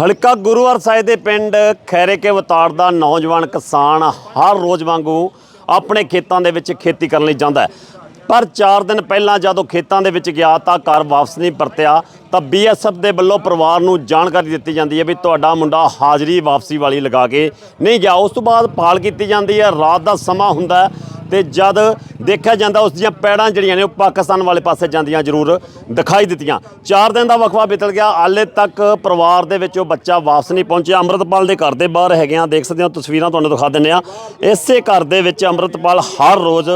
ਹਲਕਾ ਗੁਰੂਵਾਰ ਸਾਹਿਬ ਦੇ ਪਿੰਡ ਖੈਰੇ ਕੇ ਵਤਾੜ ਦਾ ਨੌਜਵਾਨ ਕਿਸਾਨ ਹਰ ਰੋਜ਼ ਵਾਂਗੂ ਆਪਣੇ ਖੇਤਾਂ ਦੇ ਵਿੱਚ ਖੇਤੀ ਕਰਨ ਲਈ ਜਾਂਦਾ ਪਰ 4 ਦਿਨ ਪਹਿਲਾਂ ਜਦੋਂ ਖੇਤਾਂ ਦੇ ਵਿੱਚ ਗਿਆ ਤਾਂ ਘਰ ਵਾਪਸ ਨਹੀਂ ਪਰਤਿਆ, ਤਾਂ ਬੀਐਸਐਫ ਦੇ ਵੱਲੋਂ ਪਰਿਵਾਰ ਨੂੰ ਜਾਣਕਾਰੀ ਦਿੱਤੀ ਜਾਂਦੀ ਹੈ ਵੀ ਤੁਹਾਡਾ ਮੁੰਡਾ ਹਾਜ਼ਰੀ ਵਾਪਸੀ ਵਾਲੀ ਲਗਾ ਕੇ ਨਹੀਂ ਗਿਆ। ਉਸ ਤੋਂ ਬਾਅਦ ਪਾਲ ਕੀਤੀ ਜਾਂਦੀ ਹੈ, ਰਾਤ ਦਾ ਸਮਾਂ ਹੁੰਦਾ ਹੈ। ਤੇ ਜਦ ਦੇਖਿਆ ਜਾਂਦਾ ਉਸ ਦੀਆਂ ਪੈੜਾਂ ਜਿਹੜੀਆਂ ਨੇ ਉਹ ਪਾਕਿਸਤਾਨ ਵਾਲੇ ਪਾਸੇ ਜਾਂਦੀਆਂ ਜ਼ਰੂਰ ਦਿਖਾਈ ਦਿੱਤੀਆਂ। 4 ਦਿਨ ਦਾ ਵਕਫਾ ਬੀਤਲ ਗਿਆ। ਹਾਲੇ ਤੱਕ ਪਰਿਵਾਰ ਦੇ ਵਿੱਚ ਉਹ ਬੱਚਾ ਵਾਪਸ ਨਹੀਂ ਪਹੁੰਚਿਆ। ਅੰਮ੍ਰਿਤਪਾਲ ਦੇ ਘਰ ਦੇ ਬਾਹਰ ਹੈਗੇ ਆ। ਦੇਖ ਸਕਦੇ ਹੋ ਤਸਵੀਰਾਂ ਤੁਹਾਨੂੰ ਦਿਖਾ ਦਿੰਨੇ ਆ। ਇਸੇ ਘਰ ਦੇ ਵਿੱਚ ਅੰਮ੍ਰਿਤਪਾਲ ਹਰ ਰੋਜ਼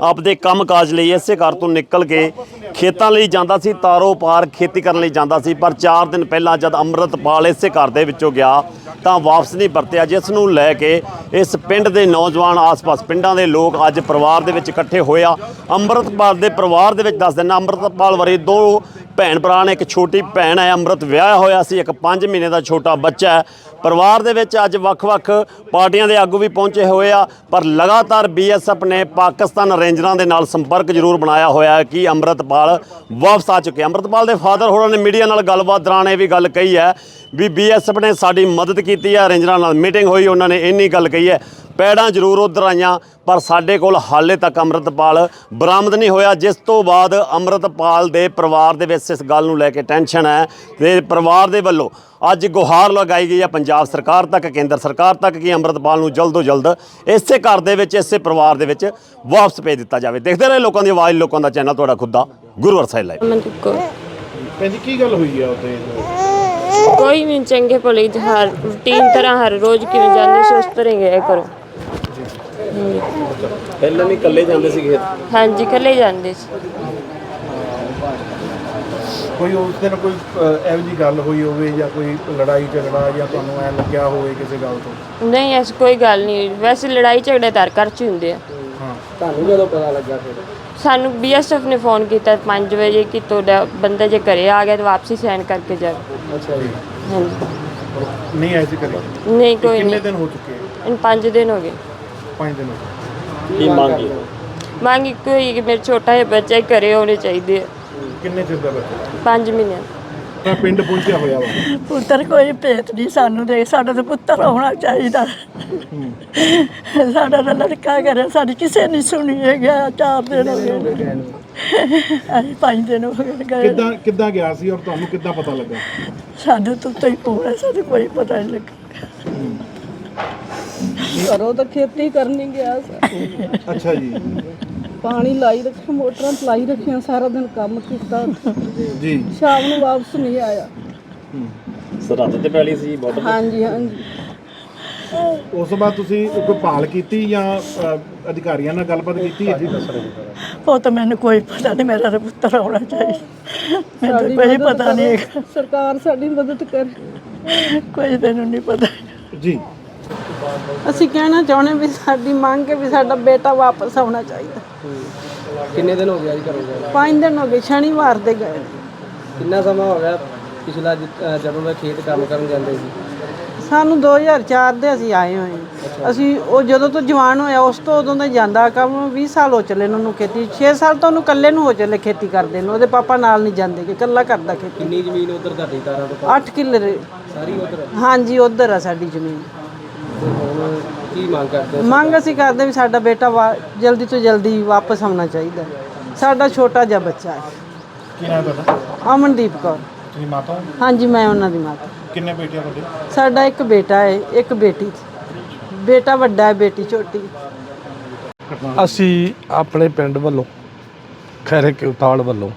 ਆਪਦੇ ਕੰਮਕਾਜ ਲਈ ਇਸੇ ਘਰ ਤੋਂ ਨਿਕਲ ਕੇ ਖੇਤਾਂ ਲਈ ਜਾਂਦਾ ਸੀ, ਤਾਰੋ ਪਾਰ ਖੇਤੀ ਕਰਨ ਲਈ ਜਾਂਦਾ ਸੀ, ਪਰ 4 ਦਿਨ ਪਹਿਲਾਂ ਜਦ ਅੰਮ੍ਰਿਤਪਾਲ ਇਸੇ ਘਰ ਦੇ ਵਿੱਚੋਂ ਗਿਆ, ਤਾਂ ਵਾਪਸ ਨਹੀਂ ਪਰਤਿਆ, ਜਿਸ ਨੂੰ ਲੈ ਕੇ ਇਸ ਪਿੰਡ ਦੇ ਨੌਜਵਾਨ ਆਸ-ਪਾਸ ਪਿੰਡਾਂ ਦੇ ਲੋਕ ਅੱਜ ਪਰਿਵਾਰ ਦੇ ਵਿੱਚ ਇਕੱਠੇ ਹੋਇਆ ਅੰਮ੍ਰਿਤਪਾਲ ਦੇ ਪਰਿਵਾਰ ਦੇ ਵਿੱਚ ਦੱਸ ਦਿੰਦਾ, ਅੰਮ੍ਰਿਤਪਾਲ ਬਾਰੇ ਦੋ ਭੈਣ ਭਰਾ ਨੇ, ਇੱਕ ਛੋਟੀ ਭੈਣ ਹੈ, ਅੰਮ੍ਰਿਤ ਵਿਆਹ ਹੋਇਆ ਸੀ, ਇੱਕ 5 ਮਹੀਨੇ ਦਾ ਛੋਟਾ ਬੱਚਾ ਹੈ ਪਰਿਵਾਰ ਦੇ ਵਿੱਚ ਅੱਜ ਵੱਖ-ਵੱਖ ਪਾਰਟੀਆਂ ਦੇ ਆਗੂ ਵੀ ਪਹੁੰਚੇ ਹੋਏ ਆ, ਪਰ ਲਗਾਤਾਰ ਬੀਐਸਐਫ ਨੇ ਪਾਕਿਸਤਾਨ ਰੇਂਜਰਾਂ ਦੇ ਨਾਲ ਸੰਪਰਕ ਜ਼ਰੂਰ ਬਣਾਇਆ ਹੋਇਆ ਹੈ ਕਿ ਅੰਮ੍ਰਿਤਪਾਲ ਵਾਪਸ ਆ ਚੁੱਕੇ ਅੰਮ੍ਰਿਤਪਾਲ ਦੇ ਫਾਦਰ ਹੋਰਾਂ ਨੇ ਮੀਡੀਆ ਨਾਲ ਗੱਲਬਾਤ ਦੌਰਾਨ ਇਹ ਵੀ ਗੱਲ ਕਹੀ ਹੈ ਵੀ ਬੀਐਸਐਫ ਨੇ ਸਾਡੀ ਮਦਦ ਕੀਤੀ ਹੈ, ਰੇਂਜਰਾਂ ਨਾਲ ਮੀਟਿੰਗ ਹੋਈ, ਉਹਨਾਂ ਨੇ ਇੰਨੀ ਗੱਲ ਕਹੀ ਹੈ। ਪੈੜਾਂ ਜ਼ਰੂਰ ਉਧਰ ਆਈਆਂ ਪਰ ਸਾਡੇ ਕੋਲ ਹਾਲੇ ਤੱਕ ਅੰਮ੍ਰਿਤਪਾਲ ਬਰਾਮਦ ਨਹੀਂ ਹੋਇਆ। ਜਿਸ ਤੋਂ ਬਾਅਦ ਅੰਮ੍ਰਿਤਪਾਲ ਦੇ ਪਰਿਵਾਰ ਦੇ ਵਿੱਚ ਇਸ ਗੱਲ ਨੂੰ ਲੈ ਕੇ ਟੈਨਸ਼ਨ ਹੈ। ਤੇ ਪਰਿਵਾਰ ਦੇ ਵੱਲੋਂ ਅੱਜ ਗੁਹਾਰ ਲਗਾਈ ਗਈ ਹੈ ਪੰਜਾਬ ਸਰਕਾਰ ਤੱਕ ਕੇਂਦਰ ਸਰਕਾਰ ਤੱਕ ਕਿ ਅੰਮ੍ਰਿਤਪਾਲ ਨੂੰ ਜਲਦ ਤੋਂ ਜਲਦ ਇਸੇ ਘਰ ਦੇ ਵਿੱਚ ਇਸੇ ਪਰਿਵਾਰ ਦੇ ਵਿੱਚ ਵਾਪਸ ਭੇਜ ਦਿੱਤਾ ਜਾਵੇ। ਦੇਖਦੇ ਰਹੇ ਲੋਕਾਂ ਦੀ ਆਵਾਜ਼ ਲੋਕਾਂ ਦਾ ਚੈਨਲ ਤੁਹਾਡਾ ਖੁਦ ਦਾ ਗੁਰੂ ਅਰਸਾਈ ਲਾਈਵ। ਮਨਦੀਪ ਕੌਰ। ਕਹਿੰਦੀ ਕੀ ਗੱਲ ਹੋਈ ਆ ਉੱਥੇ? ਕੋਈ ਵੀ ਚੰਗੇ ਭਲੇ ਦੀ ਹਰ ਰੂਟੀਨ ਤਰ੍ਹਾਂ ਹਰ ਰੋਜ਼ ਕਿਵੇਂ ਜਾਂਦੇ ਸੀ ਉਸ ਤਰ੍ਹਾਂ ਹੀ ਗਿਆ ਕਰੋ। ਪਹਿਲਾਂ ਵੀ ਇਕੱਲੇ ਜਾਂਦੇ ਸੀਗੇ? ਹਾਂਜੀ ਇਕੱਲੇ ਜਾਂਦੇ ਸੀ। ਕੋਈ ਉਸ ਦਿਨ ਕੋਈ ਅਹ, ਇਹੋ ਜੀ ਗੱਲ ਹੋਈ ਹੋਵੇ ਜਾਂ ਕੋਈ ਲੜਾਈ ਝਗੜਾ ਜਾਂ ਤੁਹਾਨੂੰ ਐ ਲੱਗਿਆ ਹੋਵੇ ਕਿਸੇ ਗੱਲ ਤੋਂ? ਨਹੀਂ ਐਸੀ ਕੋਈ ਗੱਲ ਨਹੀਂ। ਵੈਸੇ ਲੜਾਈ ਝਗੜੇ ਤਾਂ ਹਰ ਘਰ 'ਚ ਹੀ ਹੁੰਦੇ ਆ। ਹਾਂ। ਤੁਹਾਨੂੰ ਜਦੋਂ ਪਤਾ ਲੱਗਾ ਫਿਰ? ਸਾਨੂੰ ਬੀਐਸਐਫ ਨੇ ਫੋਨ ਕੀਤਾ 5 ਵਜੇ ਕਿ ਤੁਹਾਡਾ ਬੰਦਾ ਜੇ ਘਰੇ ਆ ਗਿਆ ਤਾਂ ਵਾਪਸੀ ਸਾਈਨ ਕਰਕੇ ਜਾਵੇ ਅੱਛਾ ਜੀ। ਹਾਂਜੀ। ਨਹੀਂ ਐਸੀ ਕਰੀ। ਨਹੀਂ ਕੋਈ ਕਿੰਨੇ ਨਹੀਂ। ਦਿਨ ਹੋ ਚੁੱਕੇ? ਇਨ 5 ਦਿਨ ਹੋ ਗਏ। 5 ਦਿਨ ਹੋ ਗਏ। ਕੀ ਮੰਗੀ ਮੰਗ ਇੱਕੋ ਹੀ ਕਿ ਮੇਰੇ ਛੋਟਾ ਜਿਹਾ ਬੱਚਾ ਹੀ ਘਰੇ ਹੋਣੇ ਚਾਹੀਦੇ ਆ। ਕਿੰਨੇ ਚਿਰ ਦਾ ਬੱਚਾ? 5 ਮਹੀਨੇ ਤਾਂ ਪਿੰਡ ਪਹੁੰਚਿਆ ਹੋਇਆ ਵਾ? ਪੁੱਤਰ ਕੋਈ ਭੇਤ ਨਹੀਂ ਸਾਨੂੰ ਦੇ ਸਾਡਾ ਤਾਂ ਪੁੱਤਰ ਹੋਣਾ ਚਾਹੀਦਾ। ਸਾਡਾ ਤਾਂ ਲੜਕਾ ਕਰੇ ਸਾਡੀ ਕਿਸੇ ਨੇ ਸੁਣੀ ਹੈ ਗਿਆ ਚਾਰ ਦਿਨ ਹੋ ਗਏ। ਅਸੀਂ ਪੰਜ ਦਿਨ ਹੋ ਗਏ ਗਏ। ਕਿੱਦਾਂ ਕਿੱਦਾਂ ਗਿਆ ਸੀ ਔਰ ਤੁਹਾਨੂੰ ਕਿੱਦਾਂ ਪਤਾ ਲੱਗਾ? ਸਾਨੂੰ ਤਾਂ ਉੱਤੇ ਹੀ ਪੂਰਾ ਸਾਨੂੰ ਕੋਈ ਪਤਾ ਨਹੀਂ ਲੱਗਾ। ਘਰੋਂ ਤਾਂ ਖੇਤੀ ਕਰਨੀ ਗਿਆ ਸੀ। ਅੱਛਾ ਜੀ। ਪਾਣੀ ਲਾਈ ਰੱਖਿਆ ਮੋਟਰਾਂ ਚਲਾਈ ਰੱਖੀਆਂ ਸਾਰਾ ਦਿਨ ਕੰਮ ਕੀਤਾ। ਜੀ। ਸ਼ਾਮ ਨੂੰ ਵਾਪਸ ਨਹੀਂ ਆਇਆ। ਸਰਹੱਦ ਤੇ ਪੈਲੀ ਸੀ ਬਾਰਡਰ ਹਾਂਜੀ ਹਾਂਜੀ। ਉਸ ਤੋਂ ਬਾਅਦ ਤੁਸੀਂ ਕੋਈ ਭਾਲ ਕੀਤੀ ਜਾਂ ਅਧਿਕਾਰੀਆਂ ਨਾਲ ਗੱਲਬਾਤ ਕੀਤੀ ਹੈ ਜੀ? ਉਹ ਤਾਂ ਮੈਨੂੰ ਕੋਈ ਪਤਾ ਨਹੀਂ ਮੇਰਾ ਤਾਂ ਪੁੱਤਰ ਹੋਣਾ ਚਾਹੀਦਾ ਮੈਨੂੰ ਤਾਂ ਕੋਈ ਪਤਾ ਨਹੀਂ ਹੈਗਾ। ਸਰਕਾਰ ਸਾਡੀ ਮਦਦ ਕਰੇ। ਕੋਈ ਤੈਨੂੰ ਨਹੀਂ ਪਤਾ। ਜੀ। ਅਸੀਂ ਕਹਿਣਾ ਚਾਹੁੰਦੇ ਵੀ ਸਾਡੀ ਮੰਗ ਹੈ ਵੀ ਸਾਡਾ ਬੇਟਾ ਵਾਪਸ ਆਉਣਾ ਚਾਹੀਦਾ। ਕਿੰਨੇ ਦਿਨ ਹੋ ਗਿਆ ਜੀ ਘਰੋਂ ਗਏ ਪੰਜ ਦਿਨ ਹੋ ਗਏ ਸ਼ਨੀਵਾਰ ਦੇ ਗਏ। ਕਿੰਨਾ ਸਮਾਂ ਹੋ ਗਿਆ ਪਿਛਲਾ ਜਿ- ਅਹ ਜਦੋਂ ਦਾ ਖੇਤ ਕੰਮ ਕਰਨ ਜਾਂਦੇ ਸੀ? ਸਾਨੂੰ 2004 ਦੇ ਅਸੀਂ ਆਏ ਹੋਏ ਹਾਂ। ਅਸੀਂ ਉਹ ਜਦੋਂ ਤੋਂ ਜਵਾਨ ਹੋਇਆ ਉਸ ਤੋਂ ਉਦੋਂ ਦਾ ਜਾਂਦਾ ਕੰਮ। 20 ਸਾਲ ਹੋ ਚੱਲੇ ਨੇ ਉਹਨੂੰ ਖੇਤੀ। 6 ਸਾਲ ਤੋਂ ਉਹਨੂੰ ਇਕੱਲੇ ਨੂੰ ਹੋ ਚੱਲੇ ਖੇਤੀ ਕਰਦੇ ਨੂੰ। ਉਹਦੇ ਪਾਪਾ ਨਾਲ ਨਹੀਂ ਜਾਂਦੇ ਕਿ ਇਕੱਲਾ ਕਰਦਾ ਖੇਤੀ। ਕਿੰਨੀ ਜ਼ਮੀਨ ਉਧਰ ਤੁਹਾਡੀ ਤਾਰਾਂ ਤੋਂ 8 ਕਿੱਲੇ ਸਾਰੀ ਉਧਰ? ਹਾਂਜੀ ਉਧਰ ਆ ਸਾਡੀ ਜ਼ਮੀਨ। ਕੀ ਮੰਗ ਕਰਦੇ ਹੋ? ਮੰਗ ਅਸੀਂ ਕਰਦੇ ਵੀ ਸਾਡਾ ਬੇਟਾ ਵਾ- ਜਲਦੀ ਤੋਂ ਜਲਦੀ ਵਾਪਸ ਆਉਣਾ ਚਾਹੀਦਾ ਹੈ। ਸਾਡਾ ਛੋਟਾ ਜਿਹਾ ਬੱਚਾ ਹੈ। ਕੀ ਨਾਮ ਹੈ ਤੁਹਾਡਾ? ਅਮਨਦੀਪ ਕੌਰ। ਤੁਸੀਂ ਮਾਤਾ ਹੋ? ਹਾਂਜੀ ਮੈਂ ਉਹਨਾਂ ਦੀ ਮਾਤਾ। ਕਿੰਨੇ ਬੇਟੇ ਆ ਤੁਹਾਡੇ? ਸਾਡਾ ਇੱਕ ਬੇਟਾ ਹੈ ਇੱਕ ਬੇਟੀ। ਬੇਟਾ ਵੱਡਾ ਹੈ ਬੇਟੀ ਛੋਟੀ। ਅਸੀਂ ਆਪਣੇ ਪਿੰਡ ਵੱਲੋਂ ਖੈਰੇ ਕੇ ਉਤਾੜ ਵੱਲੋਂ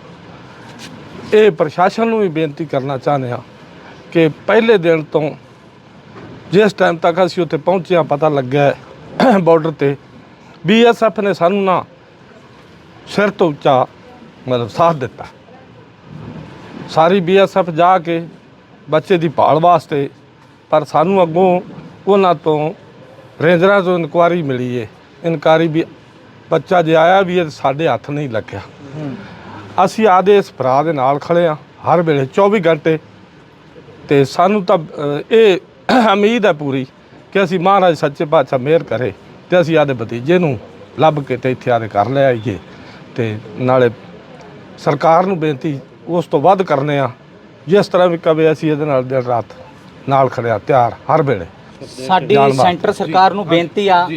ਇਹ ਪ੍ਰਸ਼ਾਸਨ ਨੂੰ ਵੀ ਬੇਨਤੀ ਕਰਨਾ ਚਾਹੁੰਦੇ ਹਾਂ ਕਿ ਪਹਿਲੇ ਦਿਨ ਤੋਂ ਜਿਸ ਟਾਈਮ ਤੱਕ ਅਸੀਂ ਉੱਥੇ ਪਹੁੰਚਿਆ ਪਤਾ ਲੱਗਿਆ ਬਾਰਡਰ ਤੇ ਬੀਐਸਐਫ ਨੇ ਸਾਨੂੰ ਨਾ ਸਿਰ ਤੋਂ ਉੱਚਾ ਮਤਲਬ ਸਾਥ ਦਿੱਤਾ। ਸਾਰੀ ਬੀਐਸਐਫ ਜਾ ਕੇ ਬੱਚੇ ਦੀ ਭਾਲ ਵਾਸਤੇ, ਪਰ ਸਾਨੂੰ ਅੱਗੋਂ ਉਹਨਾਂ ਤੋਂ ਰੇਂਜਰਾਂ ਤੋਂ ਇਨਕੁਆਰੀ ਮਿਲੀ ਏ। ਇਨਕਾਰੀ ਵੀ ਬੱਚਾ ਜੇ ਆਇਆ ਵੀ ਇਹ ਸਾਡੇ ਹੱਥ ਨਹੀਂ ਲੱਗਿਆ। ਅਸੀਂ ਆਦੇ ਇਸ ਭਰਾ ਦੇ ਨਾਲ ਖੜੇ ਆ ਹਰ ਵੇਲੇ 24 ਘੰਟੇ। ਤੇ ਸਾਨੂੰ ਤਾਂ ਇਹ ਉਮੀਦ ਹੈ ਪੂਰੀ ਕਿ ਅਸੀਂ ਮਹਾਰਾਜ ਸੱਚੇ ਪਾਤਸ਼ਾਹ ਮਿਹਰ ਕਰੇ ਤੇ ਅਸੀਂ ਆਦੇ ਭਤੀਜੇ ਨੂੰ ਲੱਭ ਕੇ ਤੇ ਇੱਥੇ ਆਦੇ ਕਰ ਲੈ ਆਈਏ ਤੇ ਨਾਲੇ ਸਰਕਾਰ ਨੂੰ ਬੇਨਤੀ ਉਸ ਤੋਂ ਵੱਧ ਕਰਨੇ ਆ। ਜਿਸ ਤਰ੍ਹਾਂ ਵੀ ਕਵੇ ਅਸੀਂ ਇਹਦੇ ਨਾਲ ਦਿਨ ਰਾਤ ਨਾਲ ਖੜਿਆ ਤਿਆਰ ਹਰ ਵੇਲੇ। ਸਾਡੀ। ਸੈਂਟਰ ਸਰਕਾਰ ਨੂੰ ਬੇਨਤੀ ਆ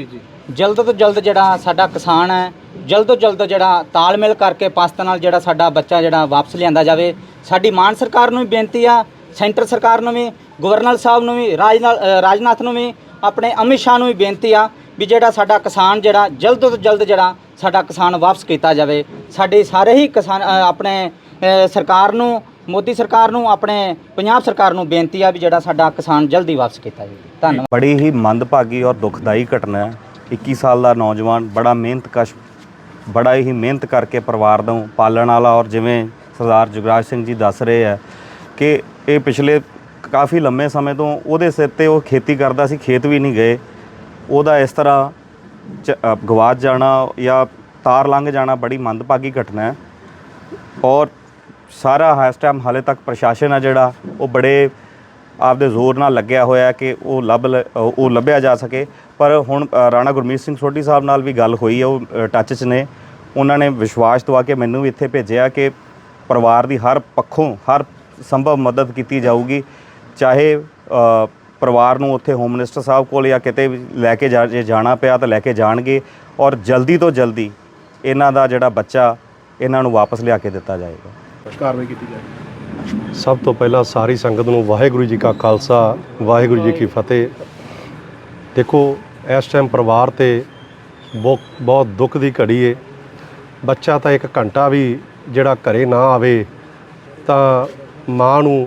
ਜਲਦ ਤੋਂ ਜਲਦ ਜਿਹੜਾ ਸਾਡਾ ਕਿਸਾਨ ਹੈ ਜਲਦ ਤੋਂ ਜਲਦ ਜਿਹੜਾ ਤਾਲਮੇਲ ਕਰਕੇ ਪਾਸਤਾ ਨਾਲ ਜਿਹੜਾ ਸਾਡਾ ਬੱਚਾ ਜਿਹੜਾ ਵਾਪਸ ਲਿਆਂਦਾ ਜਾਵੇ। ਸਾਡੀ ਮਾਨ ਸਰਕਾਰ ਨੂੰ ਵੀ ਬੇਨਤੀ ਆ ਸੈਂਟਰ ਸਰਕਾਰ ਨੂੰ ਵੀ, ਗਵਰਨਰ ਸਾਹਿਬ ਨੂੰ ਵੀ ਰਾਜਨਾਥ ਰਾਜਨਾਥ ਨੂੰ ਵੀ, ਆਪਣੇ ਅਮਿਤ ਸ਼ਾਹ ਨੂੰ ਵੀ ਬੇਨਤੀ ਆ ਵੀ ਜਿਹੜਾ ਸਾਡਾ ਕਿਸਾਨ ਜਿਹੜਾ, ਜਲਦ ਤੋਂ ਜਲਦ ਜਿਹੜਾ ਸਾਡਾ ਕਿਸਾਨ ਵਾਪਸ ਕੀਤਾ ਜਾਵੇ। ਸਾਡੇ ਸਾਰੇ ਹੀ ਕਿਸਾਨ ਆਪਣੇ ਸਰਕਾਰ ਨੂੰ, ਮੋਦੀ ਸਰਕਾਰ ਨੂੰ, ਆਪਣੇ ਪੰਜਾਬ ਸਰਕਾਰ ਨੂੰ ਬੇਨਤੀ ਆ ਵੀ ਜਿਹੜਾ ਸਾਡਾ ਕਿਸਾਨ ਜਲਦੀ ਵਾਪਸ ਕੀਤਾ ਜਾਵੇ। ਧੰਨਵਾਦ। ਬੜੀ ਹੀ ਮੰਦਭਾਗੀ ਔਰ ਦੁਖਦਾਈ ਘਟਨਾ ਹੈ। 21 ਸਾਲ ਦਾ ਨੌਜਵਾਨ ਬੜਾ ਮਿਹਨਤਕਸ਼ ਬੜਾ ਹੀ ਮਿਹਨਤ ਕਰਕੇ ਪਰਿਵਾਰ ਨੂੰ ਪਾਲਣ ਵਾਲਾ ਔਰ ਜਿਵੇਂ ਸਰਦਾਰ ਜੁਗਰਾਜ ਸਿੰਘ ਜੀ ਦੱਸ ਰਹੇ ਆ ਕਿ ਇਹ ਪਿਛਲੇ ਕਾਫੀ ਲੰਮੇ ਸਮੇਂ ਤੋਂ ਉਹਦੇ ਸਿਰ ਤੇ ਉਹ ਖੇਤੀ ਕਰਦਾ ਸੀ, ਖੇਤ ਵੀ ਨਹੀਂ ਗਏ। ਉਹਦਾ ਇਸ ਤਰ੍ਹਾਂ ਚ- ਗਵਾਚ ਜਾਣਾ ਜਾਂ ਤਾਰ ਲੰਘ ਜਾਣਾ ਬੜੀ ਮੰਦਭਾਗੀ ਘਟਨਾ ਹੈ। ਔਰ ਸਾਰਾ ਇਸ ਟਾਈਮ ਹਾਲੇ ਤੱਕ ਪ੍ਰਸ਼ਾਸਨ ਆ ਜਿਹੜਾ, ਉਹ ਬੜੇ ਆਪਦੇ ਜ਼ੋਰ ਨਾਲ ਲੱਗਿਆ ਹੋਇਆ ਕਿ ਉਹ ਲੱਭ ਲ- ਉਹ ਲੱਭਿਆ ਜਾ ਸਕੇ। ਪਰ ਹੁਣ ਰਾਣਾ ਗੁਰਮੀਤ ਸਿੰਘ ਸੋਢੀ ਸਾਹਿਬ ਨਾਲ ਵੀ ਗੱਲ ਹੋਈ ਹੈ, ਉਹ ਟੱਚ 'ਚ ਨੇ। ਉਹਨਾਂ ਨੇ ਵਿਸ਼ਵਾਸ ਦਵਾ ਕੇ ਮੈਨੂੰ ਵੀ ਇੱਥੇ ਭੇਜਿਆ ਕਿ ਪਰਿਵਾਰ ਦੀ ਹਰ ਪੱਖੋਂ, ਹਰ ਸੰਭਵ ਮਦਦ ਕੀਤੀ ਜਾਊਗੀ ਚਾਹੇ ਪਰਿਵਾਰ ਨੂੰ ਉੱਥੇ ਹੋਮ ਮਿਨਿਸਟਰ ਸਾਹਿਬ ਕੋਲ ਜਾਂ ਕਿਤੇ ਵੀ ਲੈ ਕੇ ਜਾ ਜੇ ਜਾਣਾ ਪਿਆ ਤਾਂ ਲੈ ਕੇ ਜਾਣਗੇ ਔਰ ਜਲਦੀ ਤੋਂ ਜਲਦੀ ਇਹਨਾਂ ਦਾ ਜਿਹੜਾ ਬੱਚਾ ਇਹਨਾਂ ਨੂੰ ਵਾਪਸ ਲਿਆ ਕੇ ਦਿੱਤਾ ਜਾਏਗਾ। ਕਾਰਵਾਈ ਕੀਤੀ ਜਾਏ ਸਭ ਤੋਂ ਪਹਿਲਾਂ ਸਾਰੀ ਸੰਗਤ ਨੂੰ ਵਾਹਿਗੁਰੂ ਜੀ ਕਾ ਖਾਲਸਾ ਵਾਹਿਗੁਰੂ ਜੀ ਕੀ ਫਤਿਹ। ਦੇਖੋ ਇਸ ਟਾਈਮ ਪਰਿਵਾਰ ਤੇ ਬਹੁਤ ਬਹੁਤ ਦੁੱਖ ਦੀ ਘੜੀ ਏ। ਬੱਚਾ ਤਾਂ ਇੱਕ ਘੰਟਾ ਵੀ ਜਿਹੜਾ ਘਰੇ ਨਾ ਆਵੇ ਤਾਂ ਮਾਂ ਨੂੰ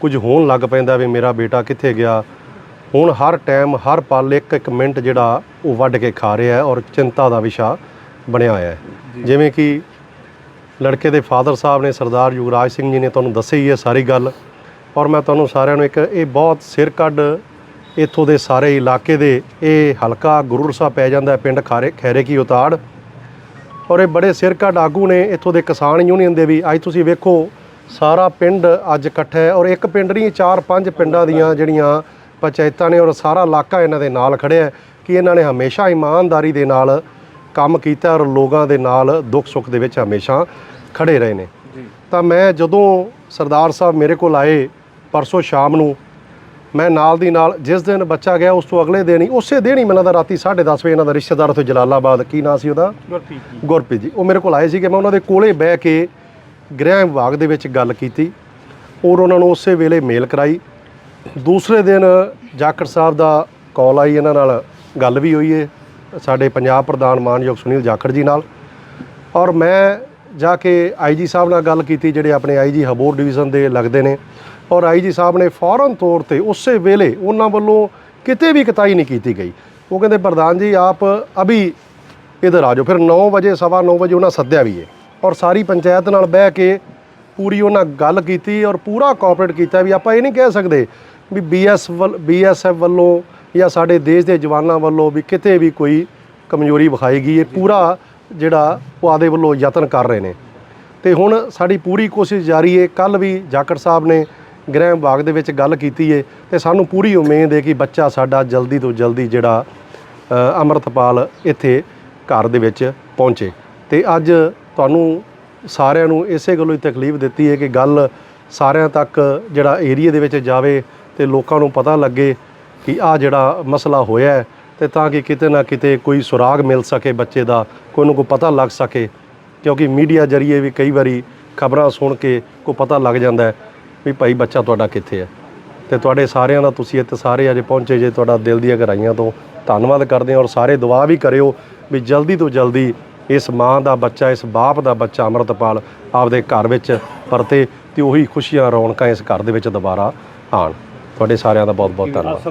ਕੁਝ ਹੋਣ ਲੱਗ ਪੈਂਦਾ ਵੀ ਮੇਰਾ ਬੇਟਾ ਕਿੱਥੇ ਗਿਆ। ਹੁਣ ਹਰ ਟਾਈਮ ਹਰ ਪਲ ਇੱਕ ਇੱਕ ਮਿੰਟ ਜਿਹੜਾ ਉਹ ਵੱਢ ਕੇ ਖਾ ਰਿਹਾ ਹੈ ਔਰ ਚਿੰਤਾ ਦਾ ਵਿਸ਼ਾ ਬਣਿਆ ਹੋਇਆ ਹੈ। ਜਿਵੇਂ ਕਿ ਲੜਕੇ ਦੇ ਫਾਦਰ ਸਾਹਿਬ ਨੇ ਸਰਦਾਰ ਯੁਵਰਾਜ ਸਿੰਘ ਜੀ ਨੇ ਤੁਹਾਨੂੰ ਦੱਸਿਆ ਹੀ ਹੈ ਸਾਰੀ ਗੱਲ ਔਰ ਮੈਂ ਤੁਹਾਨੂੰ ਸਾਰਿਆਂ ਨੂੰ ਇੱਕ ਇਹ ਬਹੁਤ ਸਿਰ ਕੱਢ ਇੱਥੋਂ ਦੇ ਸਾਰੇ ਇਲਾਕੇ ਦੇ ਇਹ ਹਲਕਾ ਗੁਰੂਰ ਸਾਹਿਬ ਪੈ ਜਾਂਦਾ ਹੈ ਪਿੰਡ ਖਾਰੇ ਖੈਰੇ ਕੀ ਉਤਾੜ। ਔਰ ਇਹ ਬੜੇ ਸਿਰ ਕੱਢ ਆਗੂ ਨੇ ਇੱਥੋਂ ਦੇ ਕਿਸਾਨ ਯੂਨੀਅਨ ਦੇ ਵੀ। ਅੱਜ ਤੁਸੀਂ ਵੇਖੋ ਸਾਰਾ ਪਿੰਡ ਅੱਜ ਇਕੱਠਾ ਹੈ ਔਰ ਇੱਕ ਪਿੰਡ ਨਹੀਂ ਚਾਰ ਪੰਜ ਪਿੰਡਾਂ ਦੀਆਂ ਜਿਹੜੀਆਂ ਪੰਚਾਇਤਾਂ ਨੇ ਔਰ ਸਾਰਾ ਇਲਾਕਾ ਇਹਨਾਂ ਦੇ ਨਾਲ ਖੜਿਆ ਹੈ ਕਿ ਇਹਨਾਂ ਨੇ ਹਮੇਸ਼ਾ ਇਮਾਨਦਾਰੀ ਦੇ ਨਾਲ ਕੰਮ ਕੀਤਾ ਔਰ ਲੋਕਾਂ ਦੇ ਨਾਲ ਦੁੱਖ ਸੁੱਖ ਦੇ ਵਿੱਚ ਹਮੇਸ਼ਾ ਖੜੇ ਰਹੇ ਨੇ। ਤਾਂ ਮੈਂ ਜਦੋਂ ਸਰਦਾਰ ਸਾਹਿਬ ਮੇਰੇ ਕੋਲ ਆਏ ਪਰਸੋਂ ਸ਼ਾਮ ਨੂੰ ਮੈਂ ਨਾਲ ਦੀ ਨਾਲ ਜਿਸ ਦਿਨ ਬੱਚਾ ਗਿਆ ਉਸ ਤੋਂ ਅਗਲੇ ਦਿਨ ਹੀ ਉਸੇ ਦਿਨ ਹੀ ਮੈਨੂੰ ਦਾ ਰਾਤੀ 10:30 ਵਜੇ ਇਹਨਾਂ ਦਾ ਰਿਸ਼ਤੇਦਾਰ ਉੱਥੇ ਜਲਾਲਾਬਾਦ ਕੀ ਨਾਂ ਸੀ ਉਹਦਾ? ਗੁਰਪ੍ਰੀਤ ਜੀ। ਗੁਰਪ੍ਰੀਤ ਜੀ। ਉਹ ਮੇਰੇ ਕੋਲ ਆਏ ਸੀ ਕਿ ਮੈਂ ਉਹਨਾਂ ਦੇ ਕੋਲੇ ਬਹਿ ਕੇ ਗ੍ਰਹਿ ਵਿਭਾਗ ਦੇ ਵਿੱਚ ਗੱਲ ਕੀਤੀ ਔਰ ਉਹਨਾਂ ਨੂੰ ਉਸੇ ਵੇਲੇ ਮੇਲ ਕਰਾਈ। ਦੂਸਰੇ ਦਿਨ ਜਾਖੜ ਸਾਹਿਬ ਦਾ ਕਾਲ ਆਈ ਇਹਨਾਂ ਨਾਲ, ਗੱਲ ਵੀ ਹੋਈ ਹੈ ਸਾਡੇ ਪੰਜਾਬ ਪ੍ਰਧਾਨ ਮਾਨਯੋਗ ਸੁਨੀਲ ਜਾਖੜ ਜੀ ਨਾਲ। ਔਰ ਮੈਂ ਜਾ ਕੇ ਆਈਜੀ ਸਾਹਿਬ ਨਾਲ ਗੱਲ ਕੀਤੀ ਜਿਹੜੇ ਆਪਣੇ ਆਈਜੀ ਹਬੋਰ ਡਿਵੀਜ਼ਨ ਦੇ ਲੱਗਦੇ ਨੇ। ਔਰ ਆਈਜੀ ਸਾਹਿਬ ਨੇ ਫੌਰਨ ਤੌਰ ਤੇ ਉਸੇ ਵੇਲੇ ਉਹਨਾਂ ਵੱਲੋਂ ਕਿਤੇ ਵੀ ਕਤਾਈ ਨਹੀਂ ਕੀਤੀ ਗਈ। ਉਹ ਕਹਿੰਦੇ, ਪ੍ਰਧਾਨ ਜੀ, ਆਪ ਅਭੀ ਇਧਰ ਆ ਜਾਓ। ਫਿਰ 9 ਵਜੇ, ਸਵਾ 9 ਵਜੇ ਉਹਨਾਂ ਸੱਦਿਆ ਵੀ ਹੈ ਔਰ ਸਾਰੀ ਪੰਚਾਇਤ ਨਾਲ ਬਹਿ ਕੇ ਪੂਰੀ ਉਹਨਾਂ ਗੱਲ ਕੀਤੀ ਔਰ ਪੂਰਾ ਕੋਆਪਰੇਟ ਕੀਤਾ ਵੀ ਆਪਾਂ ਇਹ ਨਹੀਂ ਕਹਿ ਸਕਦੇ ਵੀ ਬੀਐਸ ਬੀਐਸਐਫ ਵੱਲੋਂ ਜਾਂ ਸਾਡੇ ਦੇਸ਼ ਦੇ ਜਵਾਨਾਂ ਵੱਲੋਂ ਵੀ ਕਿਤੇ ਵੀ ਕੋਈ ਕਮਜ਼ੋਰੀ ਵਿਖਾਈ ਗਈ ਹੈ। ਪੂਰਾ ਜਿਹੜਾ ਉਹ ਆਦੇ ਵੱਲੋਂ ਯਤਨ ਕਰ ਰਹੇ ਨੇ। ਤੇ ਹੁਣ ਸਾਡੀ ਪੂਰੀ ਕੋਸ਼ਿਸ਼ ਜਾਰੀ ਹੈ। ਕੱਲ ਵੀ ਜਾਕੜ ਸਾਹਿਬ ਨੇ ਗ੍ਰਹਿ ਵਿਭਾਗ ਦੇ ਵਿੱਚ ਗੱਲ ਕੀਤੀ ਹੈ ਤੇ ਸਾਨੂੰ ਪੂਰੀ ਉਮੀਦ ਹੈ ਕਿ ਬੱਚਾ ਸਾਡਾ ਜਲਦੀ ਤੋਂ ਜਲਦੀ ਜਿਹੜਾ ਅੰਮ੍ਰਿਤਪਾਲ ਇੱਥੇ ਘਰ ਦੇ ਵਿੱਚ ਪਹੁੰਚੇ। ਤੇ ਅੱਜ ਤੁਹਾਨੂੰ ਸਾਰਿਆਂ ਨੂੰ ਇਸੇ ਗੱਲੋਂ ਹੀ ਤਕਲੀਫ ਦਿੱਤੀ ਹੈ ਕਿ ਗੱਲ ਸਾਰਿਆਂ ਤੱਕ ਜਿਹੜਾ ਏਰੀਆ ਦੇ ਵਿੱਚ ਜਾਵੇ ਤੇ ਲੋਕਾਂ ਨੂੰ ਪਤਾ ਲੱਗੇ ਕਿ ਆ ਜਿਹੜਾ ਮਸਲਾ ਹੋਇਆ ਹੈ ਤੇ ਤਾਂ ਕਿ ਕਿਤੇ ਨਾ ਕਿਤੇ ਕੋਈ ਸੁਰਾਗ ਮਿਲ ਸਕੇ ਬੱਚੇ ਦਾ, ਕੋਈ ਨੂੰ ਕੋਈ ਪਤਾ ਲੱਗ ਸਕੇ। ਕਿਉਂਕਿ ਮੀਡੀਆ ਜਰੀਏ ਵੀ ਕਈ ਵਾਰੀ ਖਬਰਾਂ ਸੁਣ ਕੇ ਕੋ ਪਤਾ ਲੱਗ ਜਾਂਦਾ ਹੈ ਵੀ ਭਾਈ ਬੱਚਾ ਤੁਹਾਡਾ ਕਿੱਥੇ ਹੈ। ਤੇ ਤੁਹਾਡੇ ਸਾਰਿਆਂ ਦਾ ਤੁਸੀਂ ਇੱਥੇ ਸਾਰੇ ਅਜੇ ਪਹੁੰਚੇ ਜੇ ਤੁਹਾਡਾ ਦਿਲ ਦੀਆਂ ਗਹਿਰਾਈਆਂ ਤੋਂ। ਧੰਨਵਾਦ ਕਰਦੇ ਹਾਂ ਔਰ ਸਾਰੇ ਦੁਆ ਵੀ ਕਰਿਓ ਵੀ ਜਲਦੀ ਤੋਂ ਜਲਦੀ ਇਸ ਮਾਂ ਦਾ ਬੱਚਾ, ਇਸ ਬਾਪ ਦਾ ਬੱਚਾ ਅੰਮ੍ਰਿਤਪਾਲ ਆਪਦੇ ਘਰ ਵਿੱਚ ਪਰਤੇ ਤੇ ਉਹੀ ਖੁਸ਼ੀਆਂ, ਰੌਣਕਾਂ ਇਸ ਘਰ ਦੇ ਵਿੱਚ ਦੁਬਾਰਾ ਆਣ ਤੁਹਾਡੇ ਸਾਰਿਆਂ ਦਾ ਬਹੁਤ ਬਹੁਤ ਧੰਨਵਾਦ।